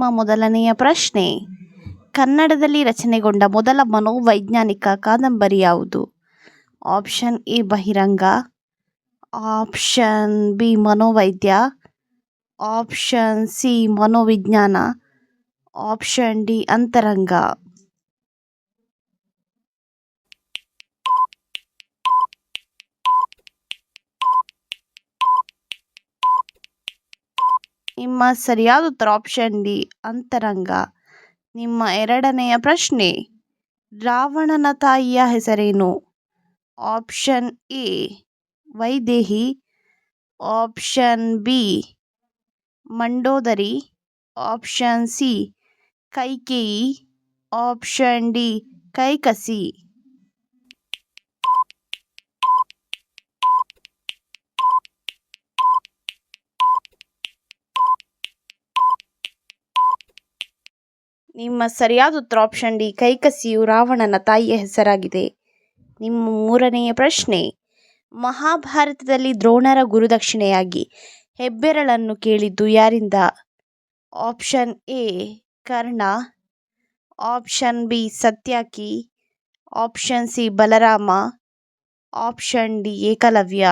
ನಿಮ್ಮ ಮೊದಲನೆಯ ಪ್ರಶ್ನೆ, ಕನ್ನಡದಲ್ಲಿ ರಚನೆಗೊಂಡ ಮೊದಲ ಮನೋವೈಜ್ಞಾನಿಕ ಕಾದಂಬರಿ ಯಾವುದು? ಆಪ್ಷನ್ ಎ, ಬಹಿರಂಗ. ಆಪ್ಷನ್ ಬಿ, ಮನೋವೈದ್ಯ. ಆಪ್ಷನ್ ಸಿ, ಮನೋವಿಜ್ಞಾನ. ಆಪ್ಷನ್ ಡಿ, ಅಂತರಂಗ. ನಿಮ್ಮ ಸರಿಯಾದ ಉತ್ತರ ಆಪ್ಷನ್ ಡಿ ಅಂತರಂಗ. ನಿಮ್ಮ ಎರಡನೆಯ ಪ್ರಶ್ನೆ, ರಾವಣನ ತಾಯಿಯ ಹೆಸರೇನು? Option A Vaidehi. Option B Mandodari. Option C Kaikeyi. Option D Kaikasi. ನಿಮ್ಮ ಸರಿಯಾದ ಉತ್ತರ ಆಪ್ಷನ್ ಡಿ ಕೈಕಸಿಯು ರಾವಣನ ತಾಯಿಯ ಹೆಸರಾಗಿದೆ. ನಿಮ್ಮ ಮೂರನೆಯ ಪ್ರಶ್ನೆ, ಮಹಾಭಾರತದಲ್ಲಿ ದ್ರೋಣರ ಗುರುದಕ್ಷಿಣೆಯಾಗಿ ಹೆಬ್ಬೆರಳನ್ನು ಕೇಳಿದ್ದು ಯಾರಿಂದ? Option A Karna. Option B Satyaki. Option C Balarama. Option D Ekalavya.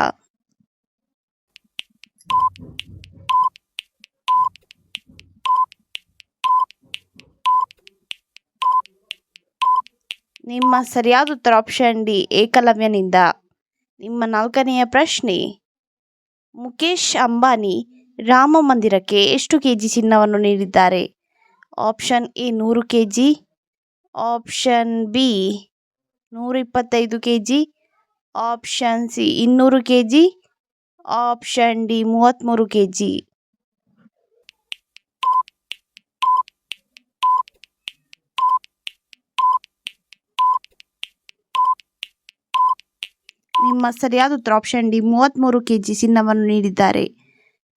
ನಿಮ್ಮ ಸರಿಯಾದ ಉತ್ತರ ಆಪ್ಷನ್ ಡಿ ಏಕಲವ್ಯನಿಂದ. ನಿಮ್ಮ ನಾಲ್ಕನೆಯ ಪ್ರಶ್ನೆ, ಮುಕೇಶ್ ಅಂಬಾನಿ ರಾಮ ಮಂದಿರಕ್ಕೆ ಎಷ್ಟು ಕೆ ಜಿ ಚಿನ್ನವನ್ನು ನೀಡಿದ್ದಾರೆ? ಆಪ್ಷನ್ ಎ ನೂರು ಕೆ ಜಿ ಆಪ್ಷನ್ ಬಿ ನೂರ ಇಪ್ಪತ್ತೈದು ಕೆ ಜಿ ಆಪ್ಷನ್ ಸಿ ಇನ್ನೂರು ಕೆ ಜಿ ಆಪ್ಷನ್ ಡಿ ಮೂವತ್ತ್ಮೂರು ಕೆ ಜಿ ನಿಮ್ಮ ಸರಿಯಾದ ಉತ್ತರ ಆಪ್ಷನ್ ಡಿ ಮೂವತ್ತ್ಮೂರು ಕೆ ಜಿ ಚಿನ್ನವನ್ನು ನೀಡಿದ್ದಾರೆ.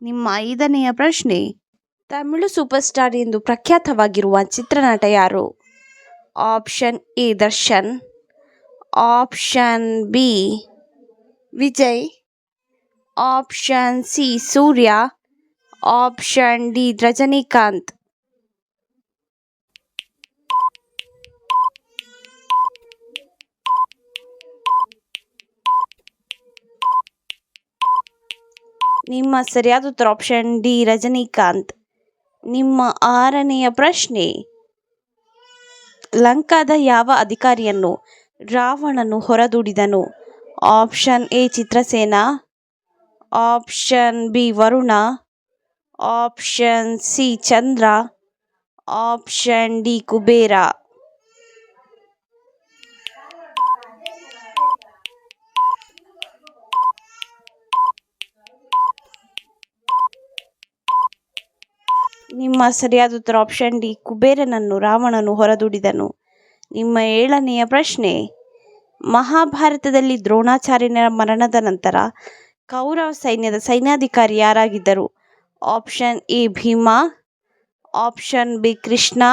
ನಿಮ್ಮ ಐದನೆಯ ಪ್ರಶ್ನೆ, ತಮಿಳು ಸೂಪರ್ ಸ್ಟಾರ್ ಎಂದು ಪ್ರಖ್ಯಾತವಾಗಿರುವ ಚಿತ್ರನಟ ಯಾರು? Option A Darshan. Option B Vijay. Option C Surya. Option D Rajinikanth. ನಿಮ್ಮ ಸರಿಯಾದ ಉತ್ತರ ಆಪ್ಷನ್ ಡಿ. ರಜನಿಕಾಂತ್, ನಿಮ್ಮ ಆರನೆಯ ಪ್ರಶ್ನೆ, ಲಂಕಾದ ಯಾವ ಅಧಿಕಾರಿಯನ್ನು ರಾವಣನು ಹೊರದೂಡಿದನು? Option A, Chitrasena, option B, Varuna, option C, Chandra, option D, Kubera. ನಿಮ್ಮ ಸರಿಯಾದ ಉತ್ತರ ಆಪ್ಷನ್ ಡಿ, ಕುಬೇರನನ್ನು, ರಾವಣನು ಹೊರದೂಡಿದನು. ನಿಮ್ಮ ಏಳನೆಯ ಪ್ರಶ್ನೆ, ಮಹಾಭಾರತದಲ್ಲಿ ದ್ರೋಣಾಚಾರ್ಯನ ಮರಣದ ನಂತರ ಕೌರವ ಸೈನ್ಯದ ಸೈನ್ಯಾಧಿಕಾರಿ ಯಾರಾಗಿದ್ದರು? Option A, Bhima option B, Krishna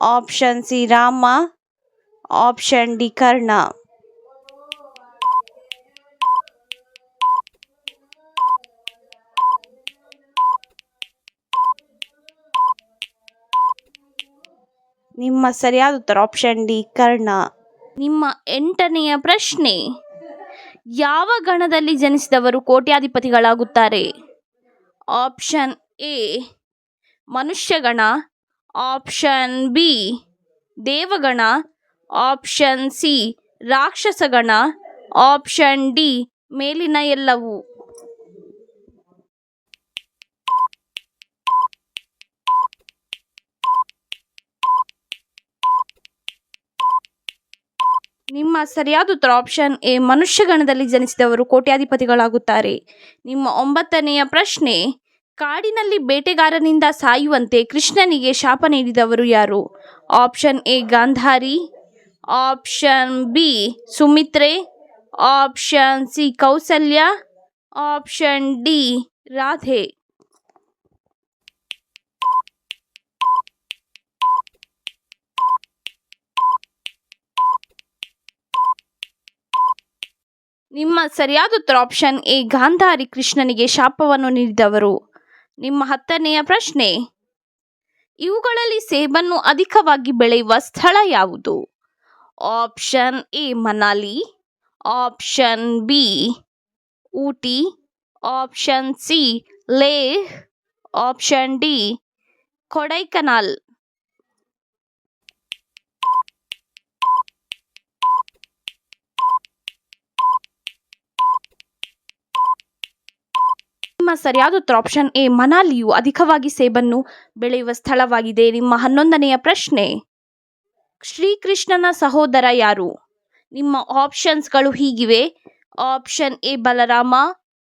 option C, Rama option D, Karna. ನಿಮ್ಮ ಸರಿಯಾದ ಉತ್ತರ ಆಪ್ಷನ್ ಡಿ ಕರ್ಣ. ನಿಮ್ಮ ಎಂಟನೆಯ ಪ್ರಶ್ನೆ, ಯಾವ ಗಣದಲ್ಲಿ ಜನಿಸಿದವರು ಕೋಟ್ಯಾಧಿಪತಿಗಳಾಗುತ್ತಾರೆ? ಆಪ್ಷನ್ ಎ ಮನುಷ್ಯಗಣ. ಆಪ್ಷನ್ ಬಿ ದೇವಗಣ. ಆಪ್ಷನ್ ಸಿ ರಾಕ್ಷಸಗಣ. ಆಪ್ಷನ್ ಡಿ ಮೇಲಿನ ಎಲ್ಲವೂ. ನಿಮ್ಮ ಸರಿಯಾದ ಉತ್ತರ ಆಪ್ಷನ್ ಎ ಮನುಷ್ಯಗಣದಲ್ಲಿ ಜನಿಸಿದವರು ಕೋಟ್ಯಾಧಿಪತಿಗಳಾಗುತ್ತಾರೆ. ನಿಮ್ಮ ಒಂಬತ್ತನೆಯ ಪ್ರಶ್ನೆ, ಕಾಡಿನಲ್ಲಿ ಬೇಟೆಗಾರನಿಂದ ಸಾಯುವಂತೆ ಕೃಷ್ಣನಿಗೆ ಶಾಪ ನೀಡಿದವರು ಯಾರು? Option A Gandhari option B Sumitra option C Kausalya option D Radhe. ನಿಮ್ಮ ಸರಿಯಾದ ಉತ್ತರ ಆಪ್ಷನ್ ಎ ಗಾಂಧಾರಿ ಕೃಷ್ಣನಿಗೆ ಶಾಪವನ್ನು ನೀಡಿದವರು. ನಿಮ್ಮ ಹತ್ತನೆಯ ಪ್ರಶ್ನೆ, ಇವುಗಳಲ್ಲಿ ಸೇಬನ್ನು ಅಧಿಕವಾಗಿ ಬೆಳೆಯುವ ಸ್ಥಳ ಯಾವುದು? Option A Manali. Option B Ooty. Option C Leh. Option D Kodaikanal. ಸರಿಯಾದ ಉತ್ತರ ಆಪ್ಷನ್ ಎ ಮನಾಲಿಯು ಅಧಿಕವಾಗಿ ಸೇಬನ್ನು ಬೆಳೆಯುವ ಸ್ಥಳವಾಗಿದೆ. ನಿಮ್ಮ ಹನ್ನೊಂದನೆಯ ಪ್ರಶ್ನೆ, ಶ್ರೀಕೃಷ್ಣನ ಸಹೋದರ ಯಾರು? ನಿಮ್ಮ ಆಪ್ಷನ್ಸ್ಗಳು ಹೀಗಿವೆ. Option A Balarama.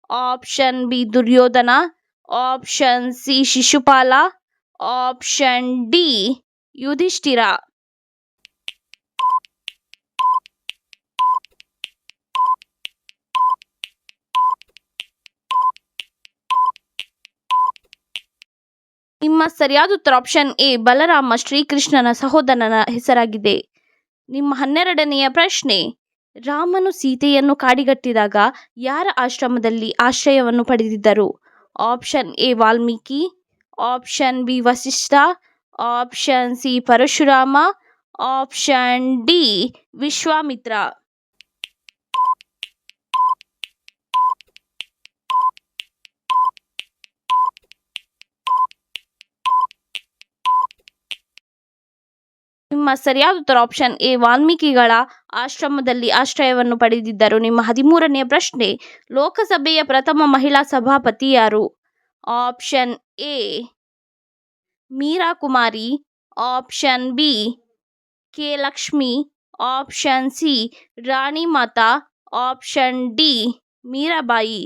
Option B Duryodhana. Option C Shishupala. Option D Yudhishthira. ನಿಮ್ಮ ಸರಿಯಾದ ಉತ್ತರ ಆಪ್ಷನ್ ಎ ಬಲರಾಮ ಶ್ರೀಕೃಷ್ಣನ ಸಹೋದರನ ಹೆಸರಾಗಿದೆ. ನಿಮ್ಮ ಹನ್ನೆರಡನೆಯ ಪ್ರಶ್ನೆ, ರಾಮನು ಸೀತೆಯನ್ನು ಕಾಡಿಗಟ್ಟಿದಾಗ ಯಾರ ಆಶ್ರಮದಲ್ಲಿ ಆಶ್ರಯವನ್ನು ಪಡೆದಿದ್ದರು? Option A Valmiki. Option B Vasishtha. Option C Parashurama. Option D Vishwamitra. ನಿಮ್ಮ ಸರಿಯಾದ ಉತ್ತರ ಆಪ್ಷನ್ ಎ ವಾಲ್ಮೀಕಿಗಳ ಆಶ್ರಮದಲ್ಲಿ ಆಶ್ರಯವನ್ನು ಪಡೆದಿದ್ದರು. ನಿಮ್ಮ ಹದಿಮೂರನೆಯ ಪ್ರಶ್ನೆ, ಲೋಕಸಭೆಯ ಪ್ರಥಮ ಮಹಿಳಾ ಸಭಾಪತಿ ಯಾರು option A Meera Kumari. Option B K Lakshmi. Option C Rani Mata. Option D Meerabai.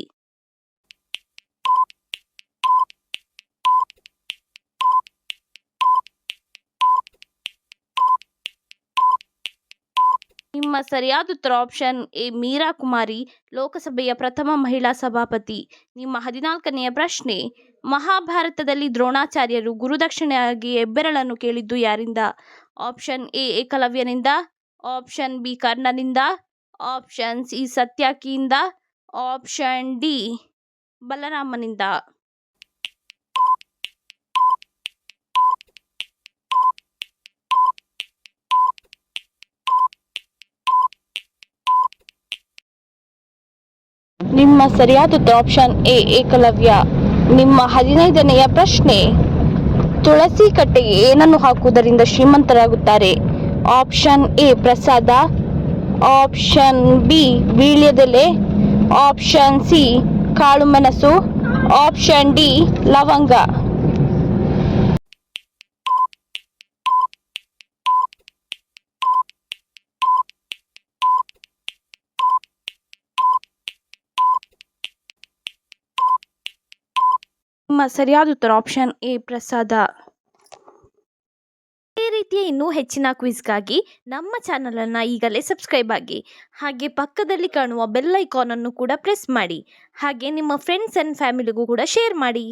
ನಿಮ್ಮ ಸರಿಯಾದ ಉತ್ತರ ಆಪ್ಷನ್ ಎ ಮೀರಾ ಕುಮಾರಿ, ಲೋಕಸಭೆಯ ಪ್ರಥಮ ಮಹಿಳಾ ಸಭಾಪತಿ. ನಿಮ್ಮ ಹದಿನಾಲ್ಕನೆಯ ಪ್ರಶ್ನೆ, ಮಹಾಭಾರತದಲ್ಲಿ ದ್ರೋಣಾಚಾರ್ಯರು ಗುರುದಕ್ಷಿಣೆಯಾಗಿ ಹೆಬ್ಬೆರಳನ್ನು ಕೇಳಿದ್ದು ಯಾರಿಂದ? ಆಪ್ಷನ್ ಎ, ಏಕಲವ್ಯನಿಂದ. ಆಪ್ಷನ್ ಬಿ, ಕರ್ಣನಿಂದ. ಆಪ್ಷನ್ ಸಿ, ಸತ್ಯಾಕಿಯಿಂದ. ಆಪ್ಷನ್ ಡಿ, ಬಲರಾಮನಿಂದ. ನಿಮ್ಮ ಸರಿಯಾದ ಉತ್ತರ ಆಪ್ಷನ್ ಎ, ಏಕಲವ್ಯ. ನಿಮ್ಮ ಹದಿನೈದನೆಯ ಪ್ರಶ್ನೆ, ತುಳಸಿ ಕಟ್ಟೆಗೆ ಏನನ್ನು ಹಾಕುವುದರಿಂದ ಶ್ರೀಮಂತರಾಗುತ್ತಾರೆ? ಆಪ್ಷನ್ ಎ, ಪ್ರಸಾದ. ಆಪ್ಷನ್ ಬಿ, ವೀಳ್ಯದೆಲೆ. ಆಪ್ಷನ್ ಸಿ, ಕಾಳುಮೆಣಸು. ಆಪ್ಷನ್ ಡಿ, ಲವಂಗ. ಸರಿಯಾದ ಉತ್ತರ ಆಪ್ಷನ್ ಎ ಪ್ರಸಾದ. ಈ ರೀತಿಯ ಇನ್ನೂ ಹೆಚ್ಚಿನ ಕ್ವಿಜ್ಗಾಗಿ ನಮ್ಮ ಚಾನಲನ್ನು ಈಗಲೇ ಸಬ್ಸ್ಕ್ರೈಬ್ ಆಗಿ, ಹಾಗೆ ಪಕ್ಕದಲ್ಲಿ ಕಾಣುವ ಬೆಲ್ ಐಕಾನನ್ನು ಕೂಡ ಪ್ರೆಸ್ ಮಾಡಿ, ಹಾಗೆ ನಿಮ್ಮ ಫ್ರೆಂಡ್ಸ್ ಆ್ಯಂಡ್ ಫ್ಯಾಮಿಲಿಗೂ ಕೂಡ ಶೇರ್ ಮಾಡಿ.